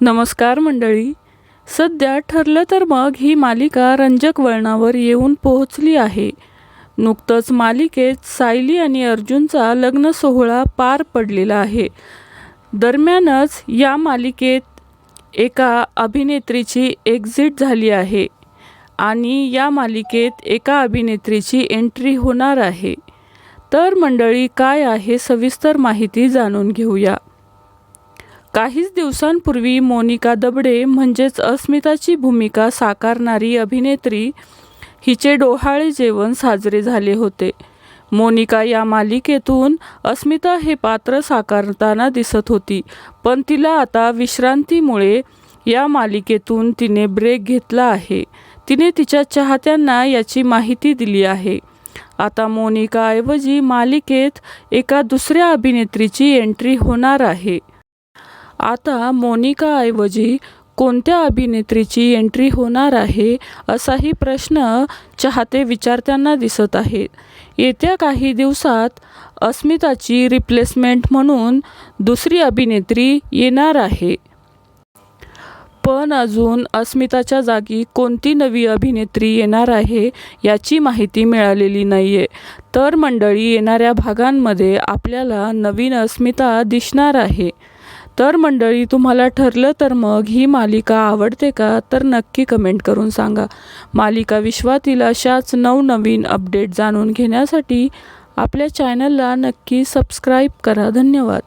नमस्कार मंडळी. सध्या ठरलं तर मग ही मालिका रंजक वळणावर येऊन पोहोचली आहे. नुकतंच मालिकेत सायली आणि अर्जुनचा लग्न सोहळा पार पडलेला आहे. दरम्यानच या मालिकेत एका अभिनेत्रीची एक्झिट झाली आहे आणि या मालिकेत एका अभिनेत्रीची एंट्री होणार आहे. तर मंडळी काय आहे सविस्तर माहिती जाणून घेऊया. काहीच दिवसांपूर्वी मोनिका दबडे म्हणजेच अस्मिताची भूमिका साकारणारी अभिनेत्री हिचे डोहाळे जेवण साजरे झाले होते. मोनिका या मालिकेतून अस्मिता हे पात्र साकारताना दिसत होती पण तिला आता विश्रांतीमुळे या मालिकेतून तिने ब्रेक घेतला आहे. तिने तिच्या चाहत्यांना याची माहिती दिली आहे. आता मोनिकाऐवजी मालिकेत एका दुसऱ्या अभिनेत्रीची एंट्री होणार आहे. आता मोनिकाऐवजी कोणत्या अभिनेत्रीची एंट्री होणार आहे असाही प्रश्न चाहते विचारताना दिसत आहेत. येत्या काही दिवसात अस्मिताची रिप्लेसमेंट म्हणून दुसरी अभिनेत्री येणार आहे. पण अजून अस्मिताच्या जागी कोणती नवी अभिनेत्री येणार आहे याची माहिती मिळालेली नाही आहे तर मंडळी येणाऱ्या भागांमध्ये आपल्याला नवीन अस्मिता दिसणार आहे. तर मंडळी तुम्हाला ठरलं तर मग ही मालिका आवडते का? तर नक्की कमेंट करून सांगा. मालिका विश्वातील अशाच नवनवीन अपडेट जाणून घेण्यासाठी आपल्या चॅनलला नक्की सबस्क्राईब करा. धन्यवाद.